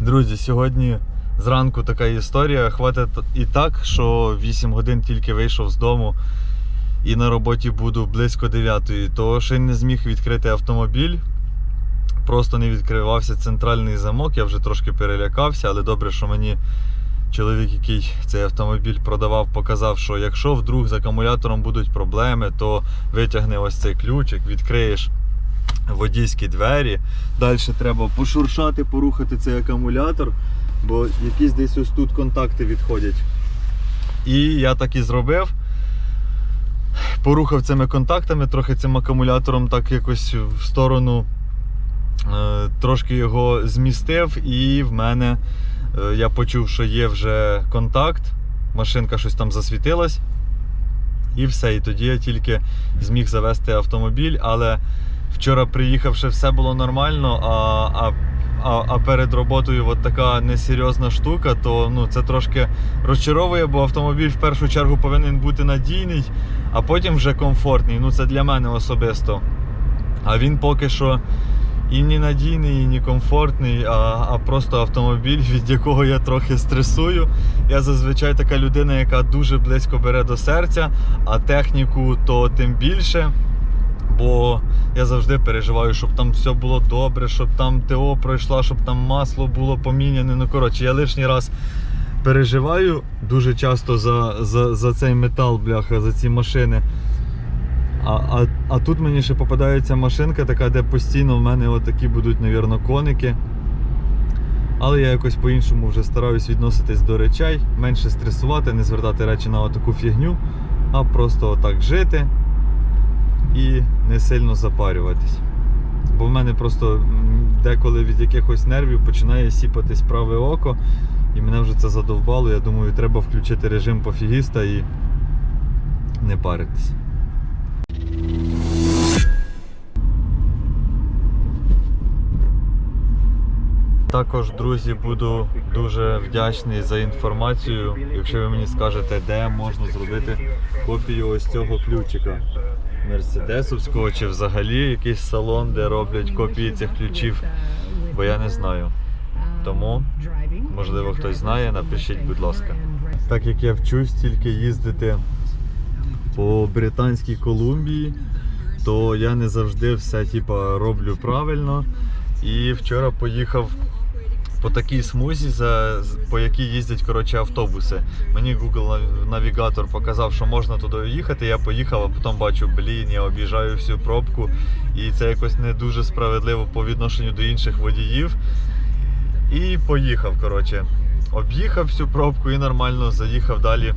Друзі, сьогодні зранку така історія. Хватить і так, що 8 годин тільки вийшов з дому і на роботі буду близько 9. То ще не зміг відкрити автомобіль. Просто не відкривався центральний замок. Я вже трошки перелякався, але добре, що мені чоловік, який цей автомобіль продавав, показав, що якщо вдруг з акумулятором будуть проблеми, то витягни ось цей ключик, відкриєш водійські двері. Далі треба пошуршати, порухати цей акумулятор, бо якісь десь ось тут контакти відходять. І я так і зробив. Порухав цими контактами, трохи цим акумулятором так якось в сторону, е, трошки його змістив, і в мене е, я почув, що є вже контакт, машинка щось там засвітилась. І все. І тоді я тільки зміг завести автомобіль, але вчора приїхавши, все було нормально, а, а, а, а перед роботою от така несерйозна штука, то ну, це трошки розчаровує, бо автомобіль в першу чергу повинен бути надійний, а потім вже комфортний. Ну це для мене особисто. А він поки що і не надійний, і не комфортний, а, а просто автомобіль, від якого я трохи стресую. Я зазвичай така людина, яка дуже близько бере до серця, а техніку то тим більше. Бо я завжди переживаю, щоб там все було добре, щоб там ТО пройшла, щоб там масло було поміняне. Ну коротше, я лишній раз переживаю дуже часто за, за, за цей метал, бляха, за ці машини. А, а, а тут мені ще попадається машинка, така, де постійно в мене отакі будуть, мабуть, коники. Але я якось по-іншому вже стараюсь відноситись до речей, менше стресувати, не звертати речі на таку фігню, а просто отак жити і не сильно запарюватись. Бо в мене просто деколи від якихось нервів починає сіпатись праве око, і мене вже це задовбало. Я думаю, треба включити режим пофігіста і не паритись. Також, друзі, буду дуже вдячний за інформацію, якщо ви мені скажете, де можна зробити копію ось цього ключика мерседесовського чи взагалі якийсь салон, де роблять копії цих ключів, бо я не знаю. Тому, можливо, хтось знає, напишіть, будь ласка. Так як я вчусь тільки їздити по Британській Колумбії, то я не завжди все типа, роблю правильно. І вчора поїхав по такій смузі, за, по якій їздять коротше, автобуси. Мені Google навігатор показав, що можна туди їхати. Я поїхав, а потім бачу, блін, я об'їжджаю всю пробку. І це якось не дуже справедливо по відношенню до інших водіїв. І поїхав, коротше. Об'їхав всю пробку і нормально заїхав далі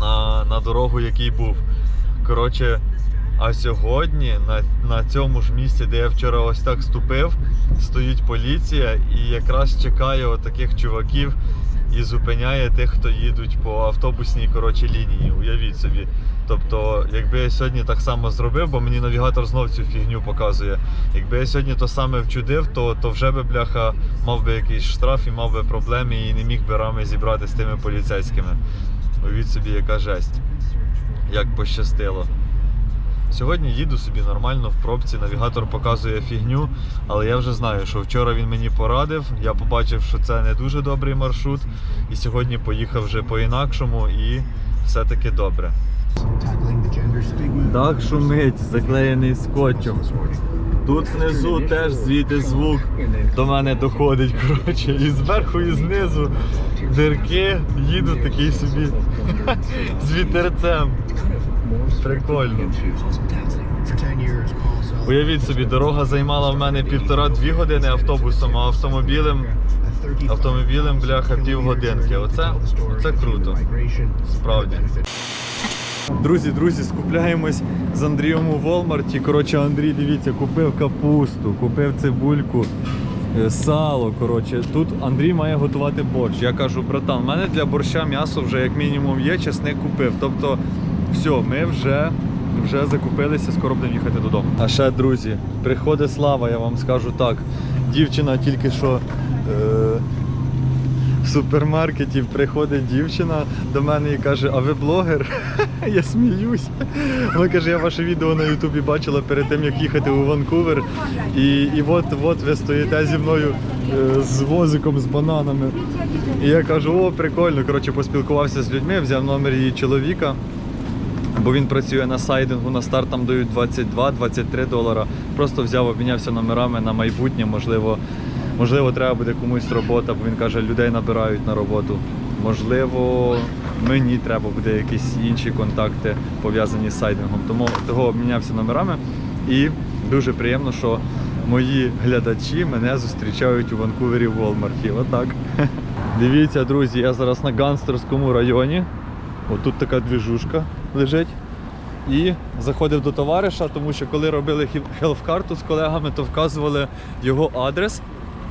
на, на дорогу, який був. Коротше, а сьогодні на, на цьому ж місці, де я вчора ось так ступив, стоїть поліція і якраз чекає отаких чуваків і зупиняє тих, хто їдуть по автобусній коротше, лінії. Уявіть собі. Тобто, якби я сьогодні так само зробив, бо мені навігатор знов цю фігню показує. Якби я сьогодні то саме вчудив, то, то вже би бляха мав би якийсь штраф і мав би проблеми і не міг би рами зібрати з тими поліцейськими. Уявіть собі, яка жесть. Як пощастило. Сьогодні їду собі нормально в пробці, навігатор показує фігню, але я вже знаю, що вчора він мені порадив. Я побачив, що це не дуже добрий маршрут, і сьогодні поїхав вже по-інакшому і все-таки добре. Так шумить, заклеєний скотчем. Тут внизу теж звідти звук до мене доходить. коротше, І зверху, і знизу дирки їду такий собі з вітерцем. Прикольно. Уявіть собі, дорога займала в мене півтора-дві години автобусом, а автомобілем, автомобілем бляха півгодинки. Оце, оце круто. Справді. Друзі, друзі, скупляємось з Андрієм у Волмарті. Коротше, Андрій, дивіться, купив капусту, купив цибульку, е, сало. Коротше, тут Андрій має готувати борщ. Я кажу, братан, в мене для борща м'ясо вже як мінімум є, чесник купив. Тобто, все, ми вже, вже закупилися, скоро будемо їхати додому. А ще, друзі, приходить слава, я вам скажу так. Дівчина тільки що. Е- в супермаркеті приходить дівчина до мене і каже: А ви блогер? Я сміюсь. Вона каже, я ваше відео на Ютубі бачила перед тим, як їхати у Ванкувер. І, і от, от ви стоїте зі мною е, з возиком з бананами. І я кажу, о, прикольно. Коротше, поспілкувався з людьми, взяв номер її чоловіка. Бо він працює на сайдингу, на старт там дають 22-23 долара. Просто взяв, обмінявся номерами на майбутнє. Можливо, можливо, треба буде комусь робота, бо він каже, людей набирають на роботу. Можливо, мені треба буде якісь інші контакти пов'язані з сайдингом. Тому того обмінявся номерами. І дуже приємно, що мої глядачі мене зустрічають у Ванкувері в Волмарті. Отак. Дивіться, друзі, я зараз на ганстерському районі. Отут така двіжушка лежить. І заходив до товариша, тому що коли робили хелфкарту з колегами, то вказували його адрес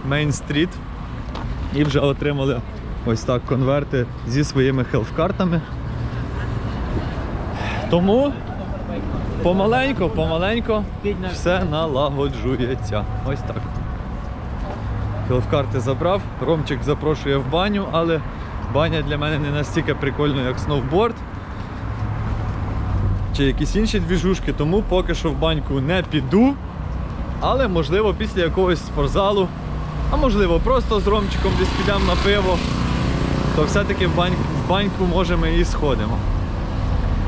Street і вже отримали ось так конверти зі своїми хелфкартами. Тому помаленько, помаленько все налагоджується. Ось так. Хелфкарти забрав, Ромчик запрошує в баню, але баня для мене не настільки прикольна, як сноуборд чи якісь інші двіжушки, тому поки що в баньку не піду. Але можливо після якогось спортзалу, а можливо просто з Ромчиком десь підемо на пиво, то все-таки в баньку, в баньку може ми і сходимо.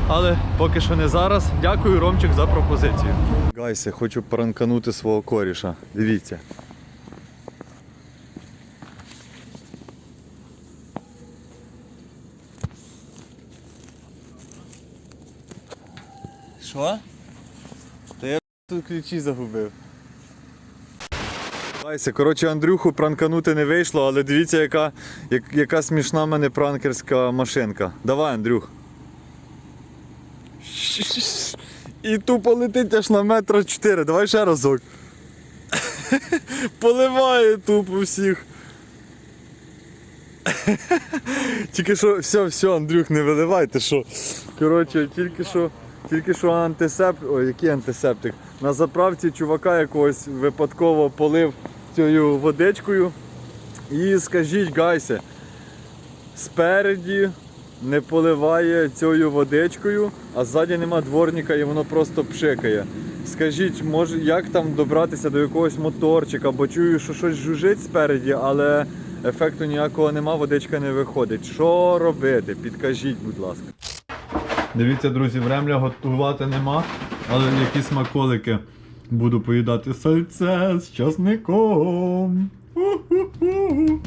Але поки що не зараз. Дякую, Ромчик, за пропозицію. Гайси, хочу пранканути свого коріша. Дивіться. Що? Та я тут ключі загубив. Коротше, Андрюху пранканути не вийшло, але дивіться, яка, як, яка смішна в мене пранкерська машинка. Давай, Андрюх. І тупо летить аж на метра 4. Давай ще разок. Поливає тупо всіх. Тільки що, все, все, Андрюх, не виливай, ти що. Коротше, тільки що, тільки що антисептик, ой, який антисептик. На заправці чувака якогось випадково полив цією водичкою. І скажіть, гайсе, спереді не поливає цією водичкою, а ззаді нема дворника і воно просто пшикає. Скажіть, може, як там добратися до якогось моторчика, бо чую, що щось жужить спереді, але ефекту ніякого нема, водичка не виходить. Що робити? Підкажіть, будь ласка. Дивіться, друзі, времля готувати нема, але які смаколики буду поїдати сальце з часником. У-ху-ху.